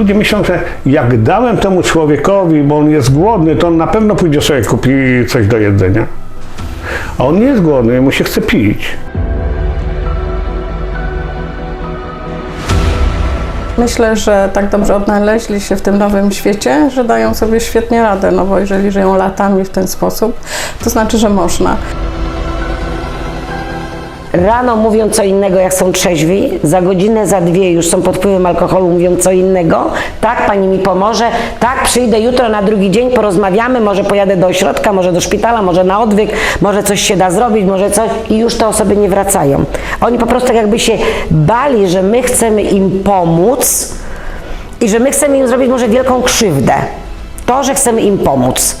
Ludzie myślą, że jak dałem temu człowiekowi, bo on jest głodny, to on na pewno pójdzie sobie kupi coś do jedzenia. A on nie jest głodny, mu się chce pić. Myślę, że tak dobrze odnaleźli się w tym nowym świecie, że dają sobie świetnie radę, no bo jeżeli żyją latami w ten sposób, to znaczy, że można. Rano mówią co innego, jak są trzeźwi, za godzinę, za dwie już są pod wpływem alkoholu, mówią co innego. Tak, pani mi pomoże, tak, przyjdę jutro na drugi dzień, porozmawiamy, może pojadę do ośrodka, może do szpitala, może na odwyk, może coś się da zrobić, może coś i już te osoby nie wracają. Oni po prostu jakby się bali, że my chcemy im pomóc i że my chcemy im zrobić może wielką krzywdę. To, że chcemy im pomóc.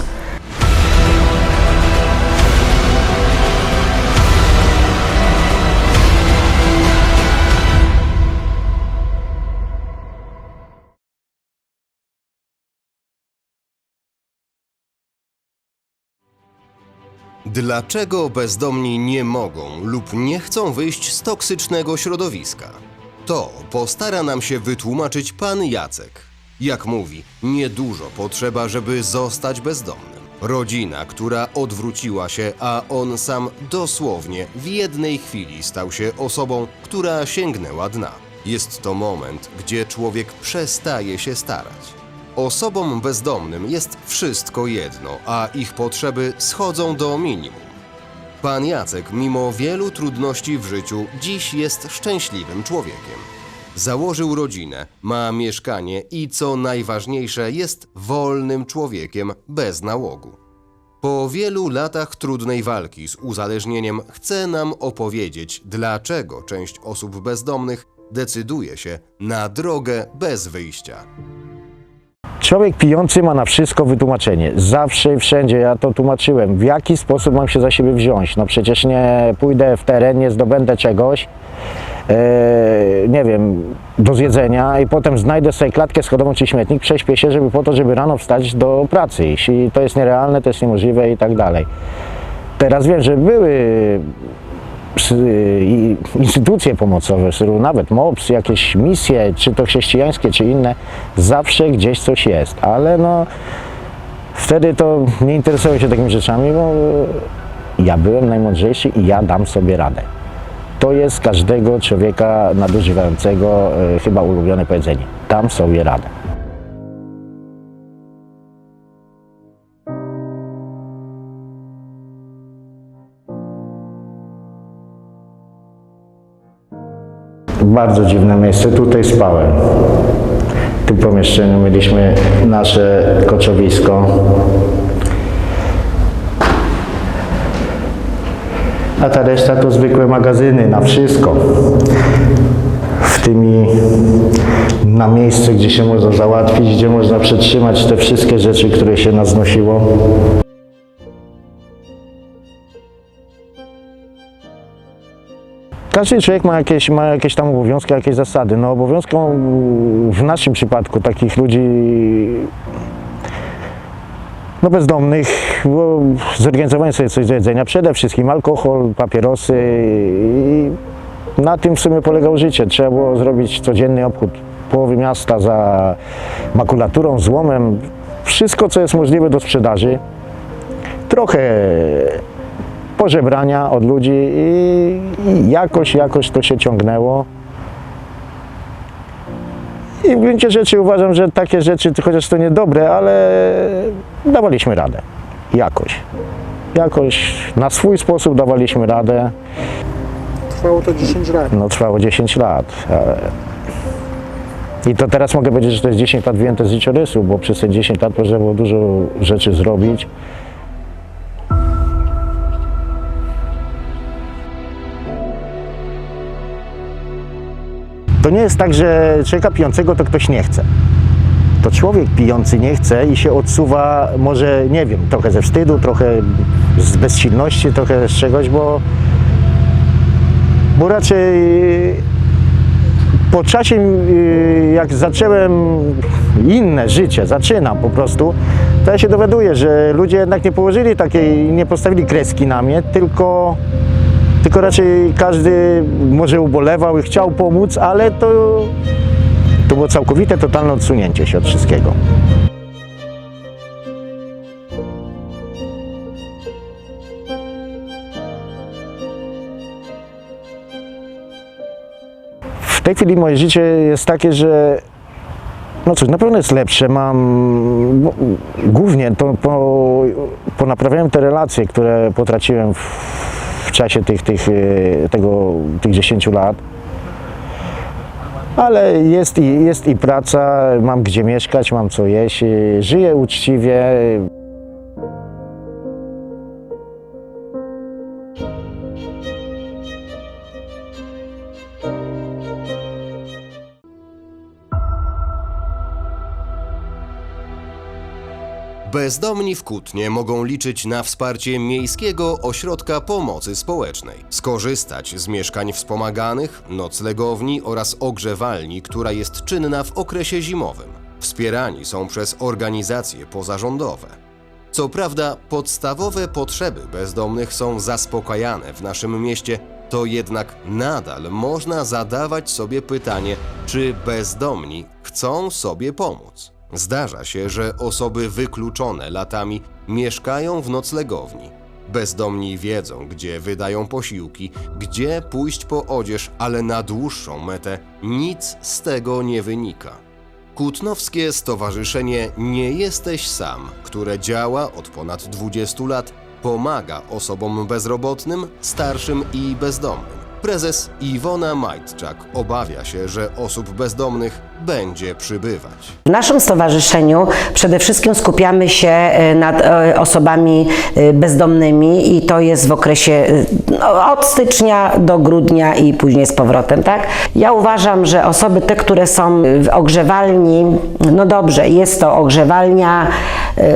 Dlaczego bezdomni nie mogą lub nie chcą wyjść z toksycznego środowiska? To postara nam się wytłumaczyć pan Jacek. Jak mówi, niedużo potrzeba, żeby zostać bezdomnym. Rodzina, która odwróciła się, a on sam dosłownie w jednej chwili stał się osobą, która sięgnęła dna. Jest to moment, gdzie człowiek przestaje się starać. Osobom bezdomnym jest wszystko jedno, a ich potrzeby schodzą do minimum. Pan Jacek, mimo wielu trudności w życiu, dziś jest szczęśliwym człowiekiem. Założył rodzinę, ma mieszkanie i co najważniejsze, jest wolnym człowiekiem bez nałogu. Po wielu latach trudnej walki z uzależnieniem chce nam opowiedzieć, dlaczego część osób bezdomnych decyduje się na drogę bez wyjścia. Człowiek pijący ma na wszystko wytłumaczenie. Zawsze i wszędzie ja to tłumaczyłem. W jaki sposób mam się za siebie wziąć? No przecież nie pójdę w teren, nie zdobędę czegoś, e, nie wiem, do zjedzenia i potem znajdę sobie klatkę schodową czy śmietnik, prześpię się, żeby po to, żeby rano wstać do pracy. Jeśli to jest nierealne, to jest niemożliwe i tak dalej. Teraz wiem, że były instytucje pomocowe, nawet MOPS, jakieś misje, czy to chrześcijańskie, czy inne, zawsze gdzieś coś jest, ale no wtedy to nie interesuję się takimi rzeczami, bo ja byłem najmądrzejszy i ja dam sobie radę. To jest każdego człowieka nadużywającego e, chyba ulubione powiedzenie. Dam sobie radę. Bardzo dziwne miejsce. Tutaj spałem. W tym pomieszczeniu mieliśmy nasze koczowisko. A ta reszta to zwykłe magazyny na wszystko. W tymi na miejsce, gdzie się można załatwić, gdzie można przetrzymać te wszystkie rzeczy, które się naznosiło. Każdy człowiek ma jakieś, ma jakieś tam obowiązki, jakieś zasady. No obowiązką w naszym przypadku takich ludzi no bezdomnych, było zorganizowanie sobie coś do jedzenia, przede wszystkim alkohol, papierosy i na tym w sumie polegało życie. Trzeba było zrobić codzienny obchód połowy miasta za makulaturą, złomem, wszystko co jest możliwe do sprzedaży. Trochę pożebrania od ludzi i, i jakoś, jakoś to się ciągnęło. I w gruncie rzeczy uważam, że takie rzeczy, chociaż to niedobre, ale dawaliśmy radę. Jakoś. Jakoś na swój sposób dawaliśmy radę. Trwało to 10 lat. No trwało 10 lat. I to teraz mogę powiedzieć, że to jest 10 lat wyjęte z życiorysu, bo przez te 10 lat można było dużo rzeczy zrobić. To nie jest tak, że człowieka pijącego to ktoś nie chce. To człowiek pijący nie chce i się odsuwa, może nie wiem, trochę ze wstydu, trochę z bezsilności, trochę z czegoś, bo, bo raczej po czasie, y, jak zacząłem inne życie, zaczynam po prostu, to ja się dowiaduję, że ludzie jednak nie położyli takiej, nie postawili kreski na mnie, tylko, tylko raczej każdy może ubolewał i chciał pomóc, ale to To było całkowite, totalne odsunięcie się od wszystkiego. W tej chwili moje życie jest takie, że no cóż, na pewno jest lepsze. Mam bo, głównie to po, ponaprawiałem te relacje, które potraciłem w, w czasie tych, tych, e, tego, tych 10 lat. Ale jest i, jest i praca, mam gdzie mieszkać, mam co jeść, e, żyję uczciwie. Bezdomni w Kutnie mogą liczyć na wsparcie Miejskiego Ośrodka Pomocy Społecznej. Skorzystać z mieszkań wspomaganych, noclegowni oraz ogrzewalni, która jest czynna w okresie zimowym. Wspierani są przez organizacje pozarządowe. Co prawda, podstawowe potrzeby bezdomnych są zaspokajane w naszym mieście, to jednak nadal można zadawać sobie pytanie, czy bezdomni chcą sobie pomóc. Zdarza się, że osoby wykluczone latami mieszkają w noclegowni. Bezdomni wiedzą, gdzie wydają posiłki, gdzie pójść po odzież, ale na dłuższą metę nic z tego nie wynika. Kutnowskie Stowarzyszenie Nie Jesteś Sam, które działa od ponad 20 lat, pomaga osobom bezrobotnym, starszym i bezdomnym. Prezes Iwona Majtczak obawia się, że osób bezdomnych będzie przybywać. W naszym stowarzyszeniu przede wszystkim skupiamy się e, nad e, osobami e, bezdomnymi i to jest w okresie no, od stycznia do grudnia i później z powrotem, tak? Ja uważam, że osoby te, które są w ogrzewalni, no dobrze, jest to ogrzewalnia,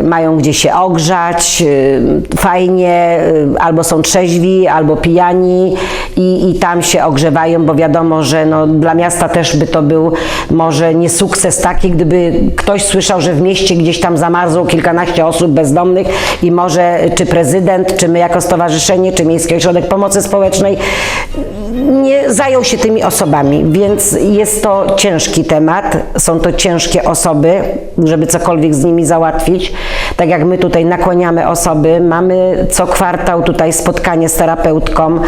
mają gdzie się ogrzać, fajnie, albo są trzeźwi, albo pijani i, i tam się ogrzewają, bo wiadomo, że no, dla miasta też by to był może nie sukces taki, gdyby ktoś słyszał, że w mieście gdzieś tam zamarzło kilkanaście osób bezdomnych i może czy prezydent, czy my jako stowarzyszenie, czy Miejski Ośrodek Pomocy Społecznej nie zajął się tymi osobami, więc jest to ciężki temat, są to ciężkie osoby, żeby cokolwiek z nimi załatwić. Tak jak my tutaj nakłaniamy osoby, mamy co kwartał tutaj spotkanie z terapeutką,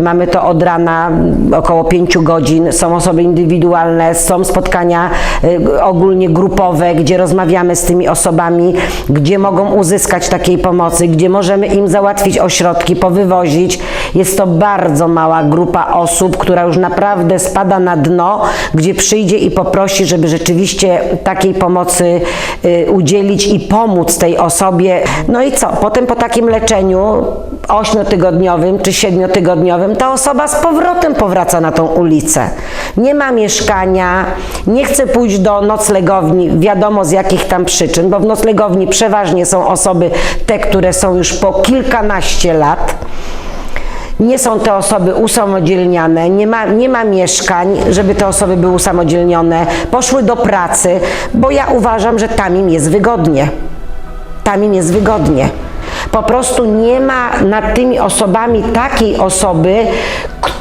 mamy to od rana około 5 godzin, są osoby indywidualne, są spotkania y, ogólnie grupowe, gdzie rozmawiamy z tymi osobami, gdzie mogą uzyskać takiej pomocy, gdzie możemy im załatwić ośrodki, powywozić. Jest to bardzo mała grupa osób, która już naprawdę spada na dno, gdzie przyjdzie i poprosi, żeby rzeczywiście takiej pomocy y, udzielić i pomóc tej osobie. No i co? Potem po takim leczeniu ośmiotygodniowym czy siedmiotygodniowym ta osoba z powrotem powraca na tą ulicę. Nie ma mieszkania, nie chce pójść do noclegowni, wiadomo z jakich tam przyczyn, bo w noclegowni przeważnie są osoby te, które są już po kilkanaście lat. Nie są te osoby usamodzielniane, nie ma, nie ma mieszkań, żeby te osoby były usamodzielnione, poszły do pracy, bo ja uważam, że tam im jest wygodnie. Tam im jest wygodnie. Po prostu nie ma nad tymi osobami takiej osoby,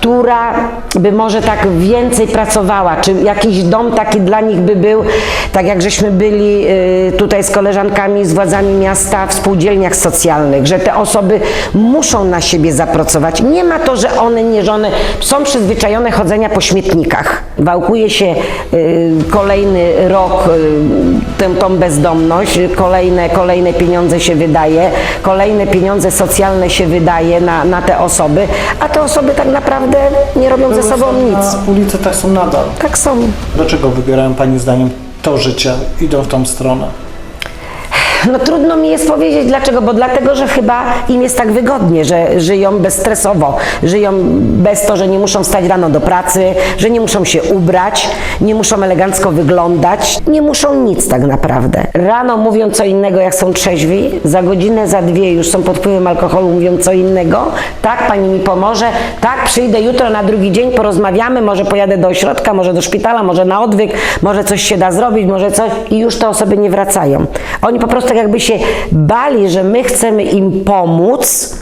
która by może tak więcej pracowała, czy jakiś dom taki dla nich by był, tak jak żeśmy byli y, tutaj z koleżankami, z władzami miasta w spółdzielniach socjalnych, że te osoby muszą na siebie zapracować. Nie ma to, że one nie, że są przyzwyczajone chodzenia po śmietnikach. Wałkuje się y, kolejny rok y, tę, tą bezdomność, kolejne, kolejne pieniądze się wydaje, kolejne pieniądze socjalne się wydaje na, na te osoby, a te osoby tak naprawdę nie robią ze sobą nic. Na ulicy tak są nadal. Tak są. Dlaczego wybierają Pani zdaniem to życie, idą w tą stronę? No trudno mi jest powiedzieć dlaczego, bo dlatego, że chyba im jest tak wygodnie, że żyją bezstresowo, żyją bez to, że nie muszą wstać rano do pracy, że nie muszą się ubrać, nie muszą elegancko wyglądać, nie muszą nic tak naprawdę. Rano mówią co innego, jak są trzeźwi, za godzinę, za dwie już są pod wpływem alkoholu, mówią co innego, tak, pani mi pomoże, tak, przyjdę jutro na drugi dzień, porozmawiamy, może pojadę do ośrodka, może do szpitala, może na odwyk, może coś się da zrobić, może coś i już te osoby nie wracają. Oni po prostu tak jakby się bali, że my chcemy im pomóc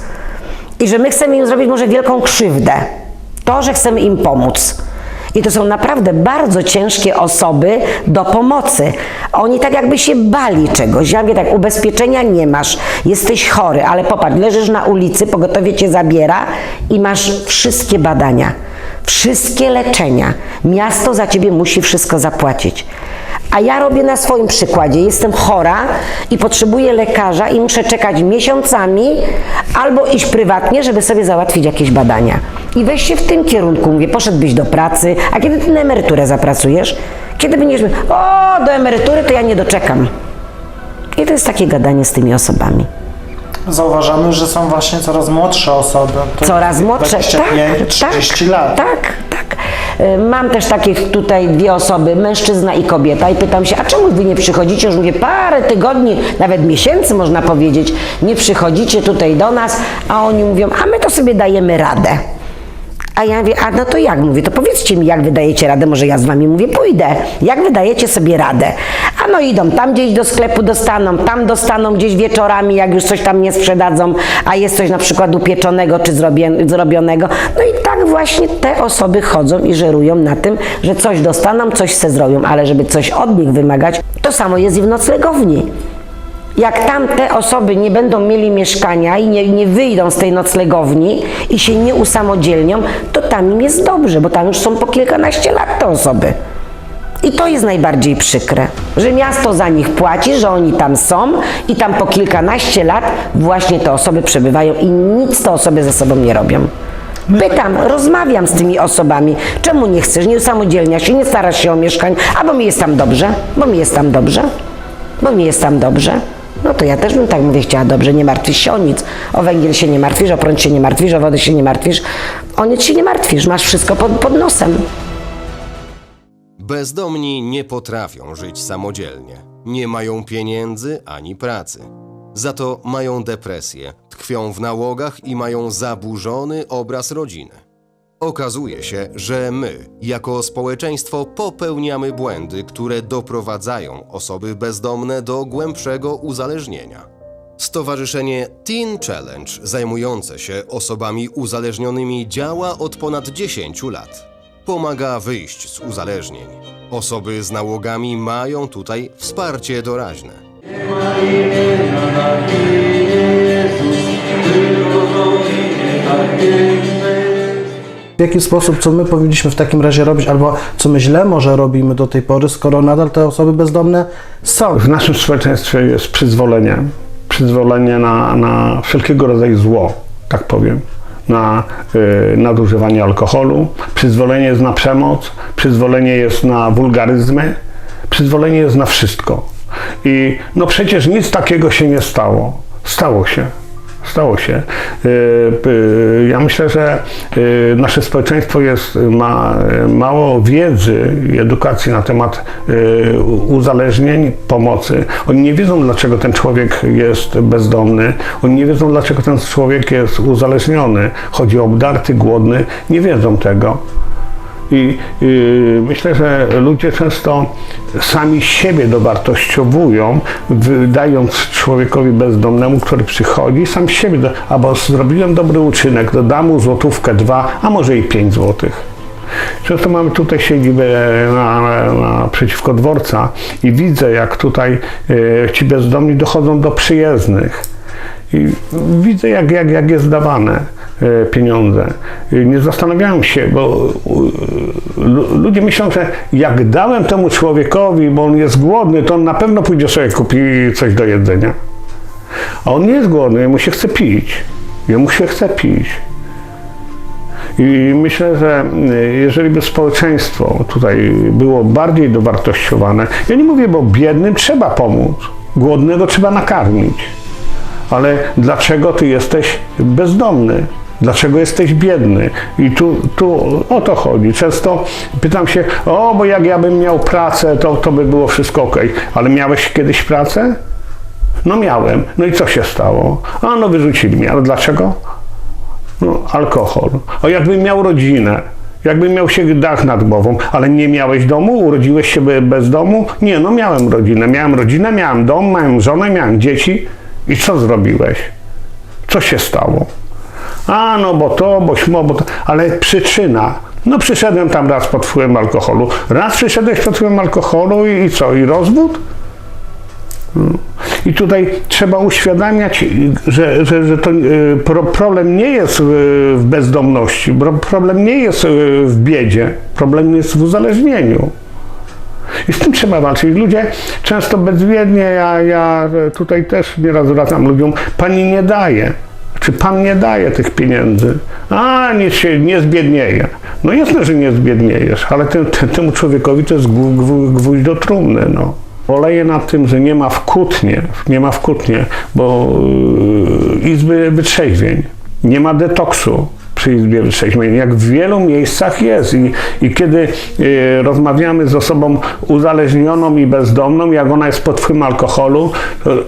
i że my chcemy im zrobić może wielką krzywdę. To, że chcemy im pomóc. I to są naprawdę bardzo ciężkie osoby do pomocy. Oni tak jakby się bali czegoś. Ja mówię tak, ubezpieczenia nie masz, jesteś chory, ale popatrz, leżysz na ulicy, pogotowie cię zabiera i masz wszystkie badania, wszystkie leczenia. Miasto za ciebie musi wszystko zapłacić. A ja robię na swoim przykładzie. Jestem chora i potrzebuję lekarza i muszę czekać miesiącami albo iść prywatnie, żeby sobie załatwić jakieś badania. I weź się w tym kierunku. Mówię, poszedłbyś do pracy, a kiedy ty na emeryturę zapracujesz? Kiedy będziesz, o, do emerytury to ja nie doczekam. I to jest takie gadanie z tymi osobami. Zauważamy, że są właśnie coraz młodsze osoby. To Coraz młodsze, 25, 30 lat. Tak, tak. Y, Mam też takie tutaj dwie osoby, mężczyzna i kobieta. I pytam się, a czemu wy nie przychodzicie, już mówię parę tygodni, nawet miesięcy można powiedzieć, nie przychodzicie tutaj do nas, a oni mówią, a my to sobie dajemy radę. A ja mówię, a no to jak? Mówię, to powiedzcie mi, jak wydajecie radę, może ja z wami mówię, pójdę. Jak wydajecie sobie radę? A no idą, tam gdzieś do sklepu dostaną, tam dostaną gdzieś wieczorami, jak już coś tam nie sprzedadzą, a jest coś na przykład upieczonego czy zrobionego. No i tak właśnie te osoby chodzą i żerują na tym, że coś dostaną, coś se zrobią, ale żeby coś od nich wymagać, to samo jest i w noclegowni. Jak tam te osoby nie będą mieli mieszkania i nie, nie wyjdą z tej noclegowni i się nie usamodzielnią, to tam im jest dobrze, bo tam już są po kilkanaście lat te osoby. I to jest najbardziej przykre, że miasto za nich płaci, że oni tam są i tam po kilkanaście lat właśnie te osoby przebywają i nic te osoby ze sobą nie robią. Pytam, rozmawiam z tymi osobami, czemu nie chcesz, nie usamodzielniasz się, nie starasz się o mieszkanie, a bo mi jest tam dobrze, bo mi jest tam dobrze, bo mi jest tam dobrze. No to ja też bym tak mówię, chciała dobrze, nie martwisz się o nic. O węgiel się nie martwisz, o prąd się nie martwisz, o wodę się nie martwisz, o nic się nie martwisz, masz wszystko pod, pod nosem. Bezdomni nie potrafią żyć samodzielnie. Nie mają pieniędzy ani pracy. Za to mają depresję, tkwią w nałogach i mają zaburzony obraz rodziny. Okazuje się, że my, jako społeczeństwo, popełniamy błędy, które doprowadzają osoby bezdomne do głębszego uzależnienia. Stowarzyszenie Teen Challenge, zajmujące się osobami uzależnionymi, działa od ponad 10 lat. Pomaga wyjść z uzależnień. Osoby z nałogami mają tutaj wsparcie doraźne. W jaki sposób, co my powinniśmy w takim razie robić, albo co my źle może robimy do tej pory, skoro nadal te osoby bezdomne są? W naszym społeczeństwie jest przyzwolenie. Przyzwolenie na, na wszelkiego rodzaju zło, tak powiem. Na y, nadużywanie alkoholu, przyzwolenie jest na przemoc, przyzwolenie jest na wulgaryzmy, przyzwolenie jest na wszystko. I no przecież nic takiego się nie stało. Stało się. Stało się. Y, y, Ja myślę, że y, nasze społeczeństwo jest, ma mało wiedzy i edukacji na temat uzależnień, pomocy. Oni nie wiedzą, dlaczego ten człowiek jest bezdomny. Oni nie wiedzą, dlaczego ten człowiek jest uzależniony. Chodzi o obdarty, głodny. Nie wiedzą tego. I y, myślę, że ludzie często sami siebie dowartościowują, dając człowiekowi bezdomnemu, który przychodzi, sam siebie, do, albo zrobiłem dobry uczynek, dodam mu złotówkę, dwa, a może i pięć złotych. Często mamy tutaj siedzibę na, na, naprzeciwko dworca i widzę, jak tutaj y, ci bezdomni dochodzą do przyjezdnych. I widzę, jak, jak, jak jest dawane pieniądze. I Nie zastanawiałem się, bo e, lu- ludzie myślą, że jak dałem temu człowiekowi, bo on jest głodny, to on na pewno pójdzie sobie kupi coś do jedzenia. A on nie jest głodny, mu się chce pić. Jemu się chce pić. I myślę, że y, jeżeli by społeczeństwo tutaj było bardziej dowartościowane, ja nie mówię, bo biednym trzeba pomóc, głodnego trzeba nakarmić. Ale dlaczego ty jesteś bezdomny? Dlaczego jesteś biedny? I tu, tu o to chodzi. Często pytam się, o, bo jak ja bym miał pracę, to, to by było wszystko ok. Ale miałeś kiedyś pracę? No miałem. No i co się stało? A no wyrzucili mnie. Ale dlaczego? No, alkohol. O jakbym miał rodzinę, jakbym miał się dach nad głową, ale nie miałeś domu, urodziłeś się be- bez domu? Nie, no miałem rodzinę. Miałem rodzinę, miałem dom, miałem żonę, miałem dzieci. I co zrobiłeś? Co się stało? A no bo to, bo śmo, bo to, ale przyczyna, No przyszedłem tam raz pod wpływem alkoholu. Raz przyszedłeś pod wpływem alkoholu i, i co? I rozwód? Mm. I tutaj trzeba uświadamiać, że, że, że to y, pro, problem nie jest y, w bezdomności, problem nie jest y, w biedzie, problem jest w uzależnieniu. I z tym trzeba walczyć. Ludzie często bezwiednie, ja, ja tutaj też nieraz zwracam ludziom, pani nie daje. Czy pan nie daje tych pieniędzy? A, nie, się, nie zbiednieje. No jasne, że nie zbiedniejesz, ale temu człowiekowi to jest gwó- gwó- gwóźdź do trumny, no. Oleję nad tym, że nie ma w Kutnie, nie ma w Kutnie, bo yy, izby wytrzeźwień, nie ma detoksu przy izbie wytrzeźwień, jak w wielu miejscach jest. I, i kiedy yy, rozmawiamy z osobą uzależnioną i bezdomną, jak ona jest pod wpływem alkoholu,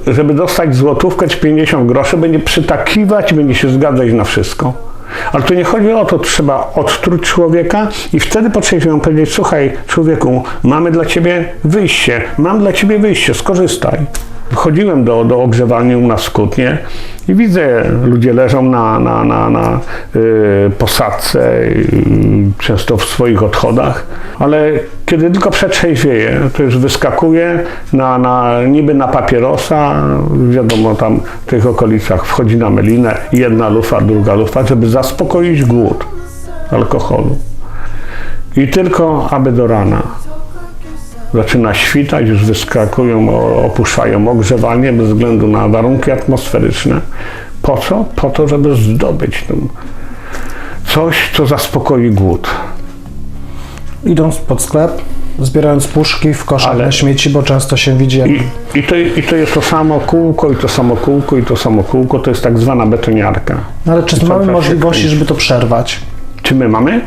żeby dostać złotówkę czy 50 groszy, będzie przytakiwać będzie się zgadzać na wszystko. Ale tu nie chodzi o to, trzeba odtruć człowieka i wtedy potrzebujemy powiedzieć, słuchaj człowieku, mamy dla ciebie wyjście, mam dla ciebie wyjście, skorzystaj. Chodziłem do, do ogrzewalni u nas w Kutnie i widzę, ludzie leżą na, na, na, na y, posadce, y, często w swoich odchodach, ale kiedy tylko przetrzeźwieje, to już wyskakuje na, na, niby na papierosa, wiadomo tam w tych okolicach wchodzi na melinę, jedna lufa, druga lufa, żeby zaspokoić głód alkoholu. I tylko aby do rana zaczyna świtać, już wyskakują, opuszczają ogrzewanie bez względu na warunki atmosferyczne. Po co? Po to, żeby zdobyć tam coś, co zaspokoi głód. Idąc pod sklep, zbierając puszki w koszach Ale- na śmieci, bo często się widzi, jak I, i, to, I to jest to samo kółko, i to samo kółko, i to samo kółko, to jest tak zwana betoniarka. No ale czy mamy możliwości, żeby to przerwać? Czy my mamy?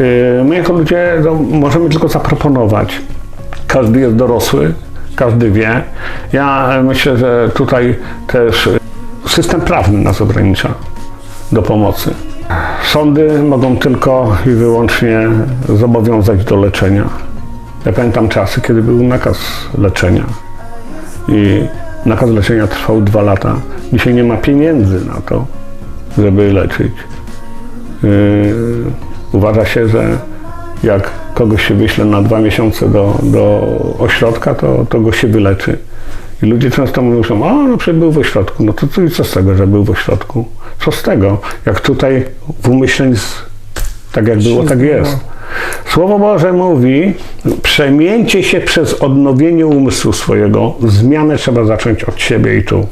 Y, My jako ludzie no, możemy tylko zaproponować. Każdy jest dorosły, każdy wie. Ja myślę, że tutaj też system prawny nas ogranicza do pomocy. Sądy mogą tylko i wyłącznie zobowiązać do leczenia. Ja pamiętam czasy, kiedy był nakaz leczenia. I nakaz leczenia trwał dwa lata. Dzisiaj nie ma pieniędzy na to, żeby leczyć. Yy, uważa się, że jak kogoś się wyśle na dwa miesiące do, do ośrodka, to, to go się wyleczy. I ludzie często mówią, a no przecież był w ośrodku, no to co, i co z tego, że był w ośrodku? Co z tego? Jak tutaj w umyśle nic, tak jak było, tak jest. Słowo Boże mówi, przemieńcie się przez odnowienie umysłu swojego, zmianę trzeba zacząć od siebie i tu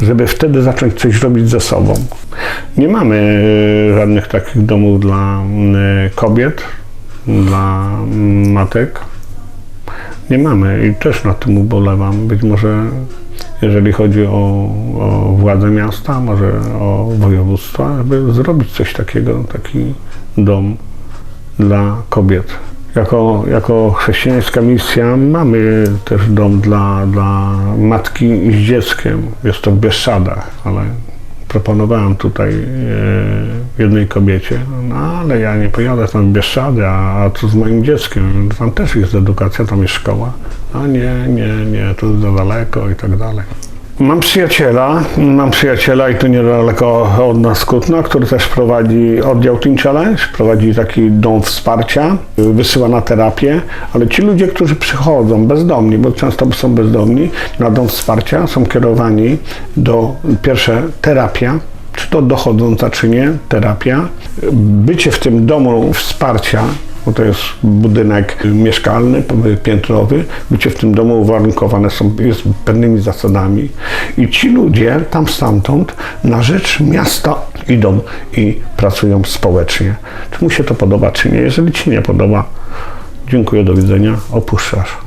żeby wtedy zacząć coś robić ze sobą. Nie mamy e, żadnych takich domów dla e, kobiet, dla mm, matek. Nie mamy i też nad tym ubolewam. Być może jeżeli chodzi o, o władze miasta, może o województwa, żeby zrobić coś takiego, taki dom dla kobiet. Jako, jako chrześcijańska misja mamy też dom dla, dla matki z dzieckiem. Jest to w Bieszczadach, ale proponowałem tutaj e, jednej kobiecie, no ale ja nie pojadę tam w Bieszczady, a, a co z moim dzieckiem? Tam też jest edukacja, tam jest szkoła. A nie, nie, nie, to jest za daleko i tak dalej. Mam przyjaciela, mam przyjaciela i to niedaleko od nas Kutna, który też prowadzi oddział Teen Challenge, prowadzi taki dom wsparcia, wysyła na terapię, ale ci ludzie, którzy przychodzą bezdomni, bo często są bezdomni, na dom wsparcia są kierowani do pierwsze terapia, czy to dochodząca, czy nie, terapia. Bycie w tym domu wsparcia, bo to jest budynek mieszkalny, piętrowy, bycie w tym domu uwarunkowane są, jest pewnymi zasadami. I ci ludzie tam stamtąd na rzecz miasta idą i pracują społecznie. Czy mu się to podoba, czy nie? Jeżeli ci nie podoba, dziękuję, do widzenia, opuszczasz.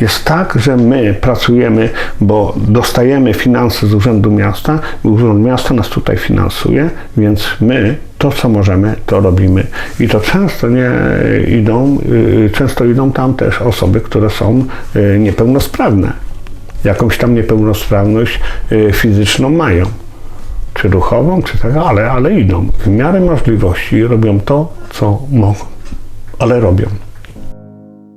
Jest tak, że my pracujemy, bo dostajemy finanse z Urzędu Miasta, Urząd Miasta nas tutaj finansuje, więc my to, co możemy, to robimy. I to często nie idą, y, często idą tam też osoby, które są y, niepełnosprawne. Jakąś tam niepełnosprawność y, fizyczną mają. Czy ruchową, czy tak, ale, ale idą. W miarę możliwości robią to, co mogą. Ale robią.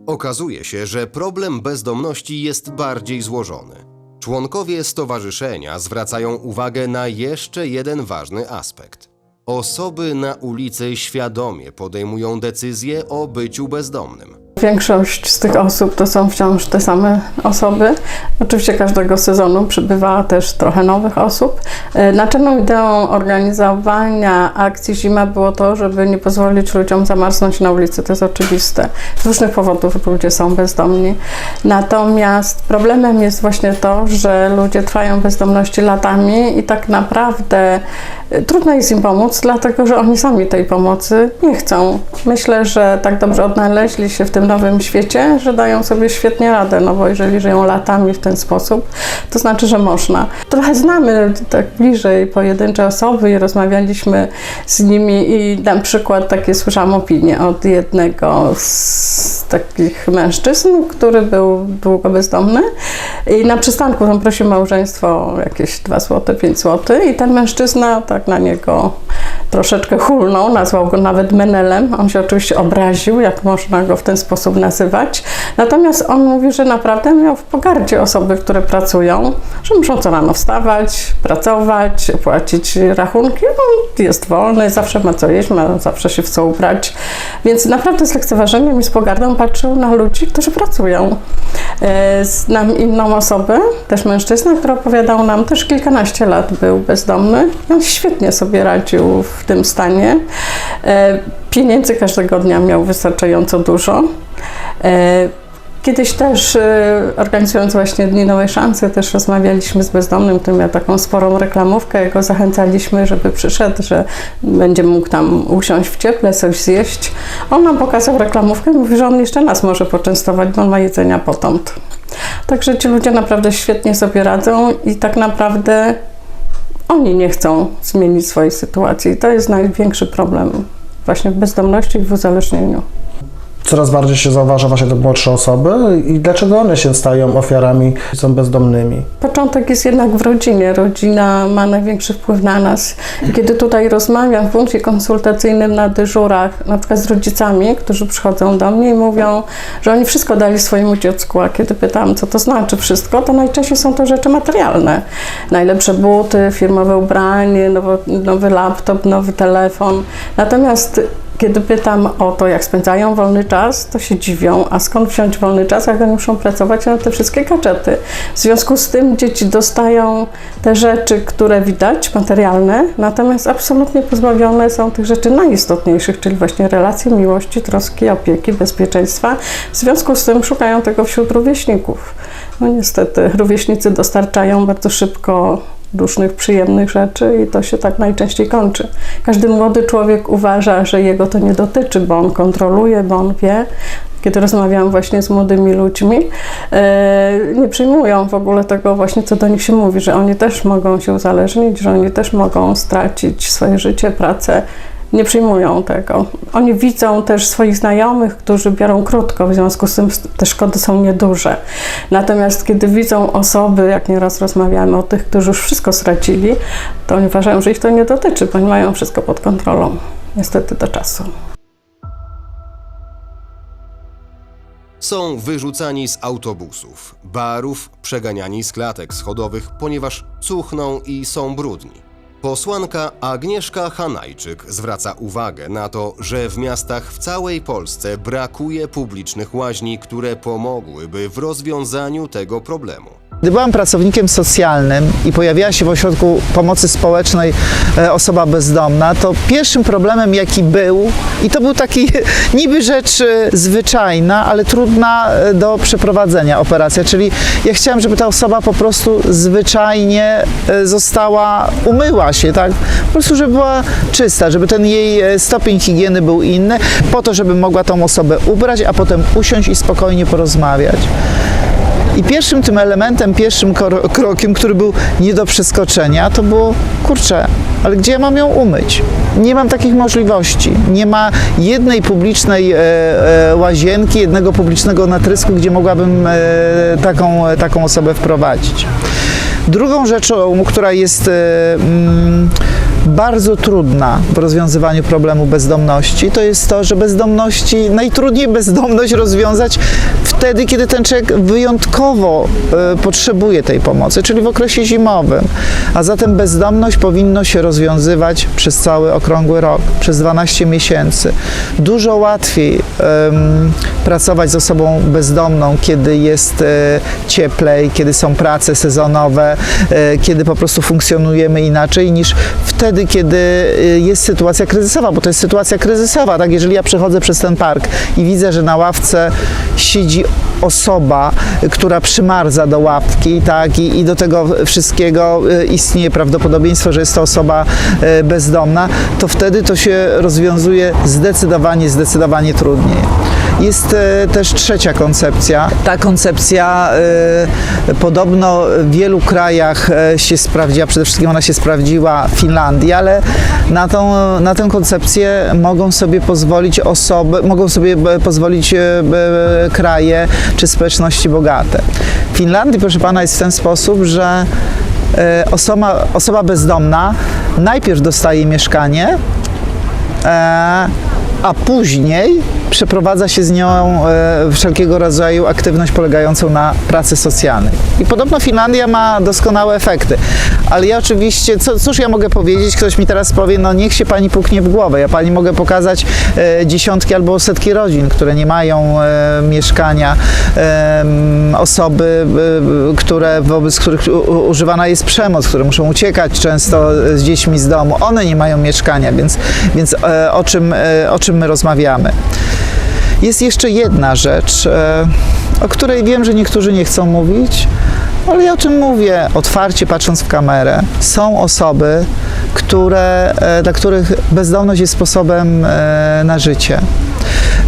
Okazuje się, że problem bezdomności jest bardziej złożony. Członkowie stowarzyszenia zwracają uwagę na jeszcze jeden ważny aspekt. Osoby na ulicy świadomie podejmują decyzję o byciu bezdomnym. Większość z tych osób to są wciąż te same osoby. Oczywiście każdego sezonu przybywa też trochę nowych osób. E, Naczelną ideą organizowania akcji Zima było to, żeby nie pozwolić ludziom zamarznąć na ulicy. To jest oczywiste. Z różnych powodów ludzie są bezdomni. Natomiast problemem jest właśnie to, że ludzie trwają bezdomności latami i tak naprawdę e, trudno jest im pomóc, dlatego że oni sami tej pomocy nie chcą. Myślę, że tak dobrze odnaleźli się w tym nowym świecie, że dają sobie świetnie radę, no bo jeżeli żyją latami w ten sposób, to znaczy, że można. Trochę znamy tak bliżej pojedyncze osoby i rozmawialiśmy z nimi i na przykład takie słyszałam opinie od jednego z takich mężczyzn, który był długo bezdomny i na przystanku on prosił małżeństwo o jakieś 2 zł, 5 zł i ten mężczyzna tak na niego troszeczkę hulnął, nazwał go nawet menelem. On się oczywiście obraził, jak można go w ten sposób nazywać. Natomiast on mówi, że naprawdę miał w pogardzie osoby, które pracują, że muszą co rano wstawać, pracować, płacić rachunki. On jest wolny, zawsze ma co jeść, ma zawsze się w co ubrać. Więc naprawdę z lekceważeniem i z pogardą patrzył na ludzi, którzy pracują. E, Znam inną osobę, też mężczyznę, który opowiadał nam, też kilkanaście lat był bezdomny. On świetnie sobie radził w tym stanie. E, Pieniędzy każdego dnia miał wystarczająco dużo. E, Kiedyś też e, organizując właśnie Dni Nowej Szansy, też rozmawialiśmy z bezdomnym, który miał taką sporą reklamówkę, go zachęcaliśmy, żeby przyszedł, że będzie mógł tam usiąść w cieple, coś zjeść. On nam pokazał reklamówkę i mówi, że on jeszcze nas może poczęstować, bo on ma jedzenia potąd. Także ci ludzie naprawdę świetnie sobie radzą i tak naprawdę oni nie chcą zmienić swojej sytuacji. To jest największy problem właśnie w bezdomności i w uzależnieniu. Coraz bardziej się zauważa właśnie te młodsze osoby i dlaczego one się stają ofiarami, są bezdomnymi. Początek jest jednak w rodzinie. Rodzina ma największy wpływ na nas. Kiedy tutaj rozmawiam w punkcie konsultacyjnym na dyżurach, na przykład z rodzicami, którzy przychodzą do mnie i mówią, że oni wszystko dali swojemu dziecku, a kiedy pytam, co to znaczy wszystko, to najczęściej są to rzeczy materialne. Najlepsze buty, firmowe ubranie, nowo, nowy laptop, nowy telefon. Natomiast kiedy pytam o to, jak spędzają wolny czas, to się dziwią, a skąd wziąć wolny czas, jak oni muszą pracować na te wszystkie gadżety. W związku z tym dzieci dostają te rzeczy, które widać, materialne, natomiast absolutnie pozbawione są tych rzeczy najistotniejszych, czyli właśnie relacji, miłości, troski, opieki, bezpieczeństwa. W związku z tym szukają tego wśród rówieśników. No niestety, rówieśnicy dostarczają bardzo szybko różnych przyjemnych rzeczy i to się tak najczęściej kończy. Każdy młody człowiek uważa, że jego to nie dotyczy, bo on kontroluje, bo on wie. Kiedy rozmawiałam właśnie z młodymi ludźmi, e, nie przyjmują w ogóle tego właśnie, co do nich się mówi, że oni też mogą się uzależnić, że oni też mogą stracić swoje życie, pracę. Nie przyjmują tego. Oni widzą też swoich znajomych, którzy biorą krótko, w związku z tym te szkody są nieduże. Natomiast kiedy widzą osoby, jak nieraz rozmawiamy o tych, którzy już wszystko stracili, to oni uważają, że ich to nie dotyczy, bo oni mają wszystko pod kontrolą. Niestety do czasu. Są wyrzucani z autobusów, barów, przeganiani z klatek schodowych, ponieważ cuchną i są brudni. Posłanka Agnieszka Hanajczyk zwraca uwagę na to, że w miastach w całej Polsce brakuje publicznych łaźni, które pomogłyby w rozwiązaniu tego problemu. Gdy byłam pracownikiem socjalnym i pojawiła się w ośrodku pomocy społecznej e, osoba bezdomna, to pierwszym problemem, jaki był, i to był taki niby rzecz e, zwyczajna, ale trudna e, do przeprowadzenia operacja, czyli ja chciałam, żeby ta osoba po prostu zwyczajnie została, umyła się, tak? Po prostu, żeby była czysta, żeby ten jej stopień higieny był inny, po to, żeby mogła tą osobę ubrać, a potem usiąść i spokojnie porozmawiać. I pierwszym tym elementem, pierwszym kro- krokiem, który był nie do przeskoczenia, to było kurczę, ale gdzie ja mam ją umyć? Nie mam takich możliwości. Nie ma jednej publicznej e, e, łazienki, jednego publicznego natrysku, gdzie mogłabym e, taką, taką osobę wprowadzić. Drugą rzeczą, która jest e, mm, bardzo trudna w rozwiązywaniu problemu bezdomności, to jest to, że bezdomności, najtrudniej bezdomność rozwiązać wtedy, kiedy ten człowiek wyjątkowo e, potrzebuje tej pomocy, czyli w okresie zimowym. A zatem bezdomność powinno się rozwiązywać przez cały okrągły rok, przez 12 miesięcy. Dużo łatwiej em, pracować z osobą bezdomną, kiedy jest e, cieplej, kiedy są prace sezonowe, e, kiedy po prostu funkcjonujemy inaczej niż wtedy, kiedy e, jest sytuacja kryzysowa, bo to jest sytuacja kryzysowa, tak? Jeżeli ja przechodzę przez ten park i widzę, że na ławce siedzi osoba, która przymarza do ławki, tak? I, i do tego wszystkiego e, istnieje prawdopodobieństwo, że jest to osoba e, bezdomna, to wtedy to się rozwiązuje zdecydowanie, zdecydowanie trudniej. Jest e, też trzecia koncepcja. Ta koncepcja e, podobno w wielu krajach e, się sprawdziła, przede wszystkim ona się sprawdziła w Finlandii, ale na, tą, na tę koncepcję mogą sobie pozwolić osoby, mogą sobie pozwolić kraje czy społeczności bogate. W Finlandii, proszę pana, jest w ten sposób, że osoba, osoba bezdomna najpierw dostaje mieszkanie, a później przeprowadza się z nią e, wszelkiego rodzaju aktywność polegającą na pracy socjalnej. I podobno Finlandia ma doskonałe efekty. Ale ja oczywiście, co, cóż ja mogę powiedzieć? Ktoś mi teraz powie, no niech się pani puknie w głowę. Ja pani mogę pokazać e, dziesiątki albo setki rodzin, które nie mają e, mieszkania, osoby, które, wobec których używana jest przemoc, które muszą uciekać często z dziećmi z domu. One nie mają mieszkania, więc, więc o, czym, o czym my rozmawiamy? Jest jeszcze jedna rzecz, e, o której wiem, że niektórzy nie chcą mówić, ale ja o czym mówię otwarcie, patrząc w kamerę. Są osoby, które, e, dla których bezdomność jest sposobem e, na życie.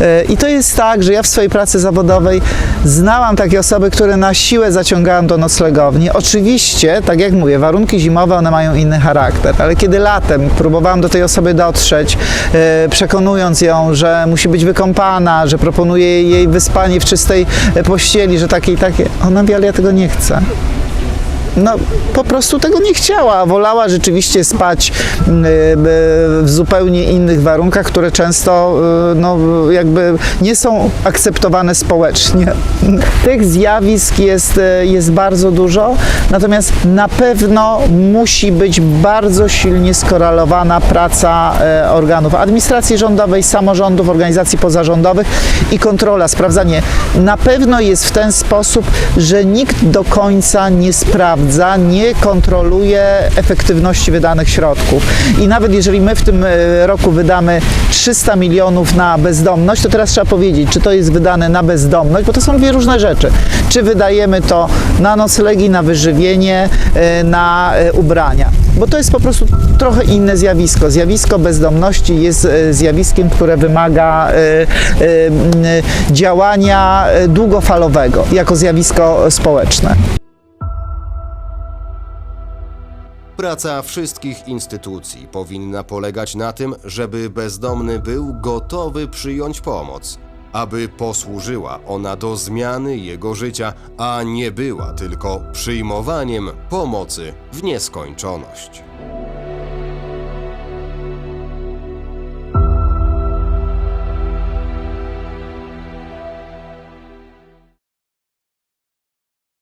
E, I to jest tak, że ja w swojej pracy zawodowej znałam takie osoby, które na siłę zaciągałam do noclegowni. Oczywiście, tak jak mówię, warunki zimowe one mają inny charakter, ale kiedy latem próbowałam do tej osoby dotrzeć, e, przekonując ją, że musi być wykąpana, że proponuję jej wyspanie w czystej e, pościeli, że takie i takie, ona mówi, ale ja tego nie chcę no po prostu tego nie chciała. Wolała rzeczywiście spać mm, y, w zupełnie innych warunkach, które często y, no, jakby nie są akceptowane społecznie. Tych zjawisk jest, y, jest bardzo dużo, natomiast na pewno musi być bardzo silnie skorelowana praca e, organów administracji rządowej, samorządów, organizacji pozarządowych i kontrola, sprawdzanie. Na pewno jest w ten sposób, że nikt do końca nie sprawdza, nie kontroluje efektywności wydanych środków. I nawet jeżeli my w tym e, roku wydamy 300 milionów na bezdomność, to teraz trzeba powiedzieć, czy to jest wydane na bezdomność, bo to są dwie różne rzeczy. Czy wydajemy to na noclegi, na wyżywienie, e, na e, ubrania. Bo to jest po prostu trochę inne zjawisko. Zjawisko bezdomności jest zjawiskiem, które wymaga działania długofalowego jako zjawisko społeczne. Praca wszystkich instytucji powinna polegać na tym, żeby bezdomny był gotowy przyjąć pomoc, aby posłużyła ona do zmiany jego życia, a nie była tylko przyjmowaniem pomocy w nieskończoność.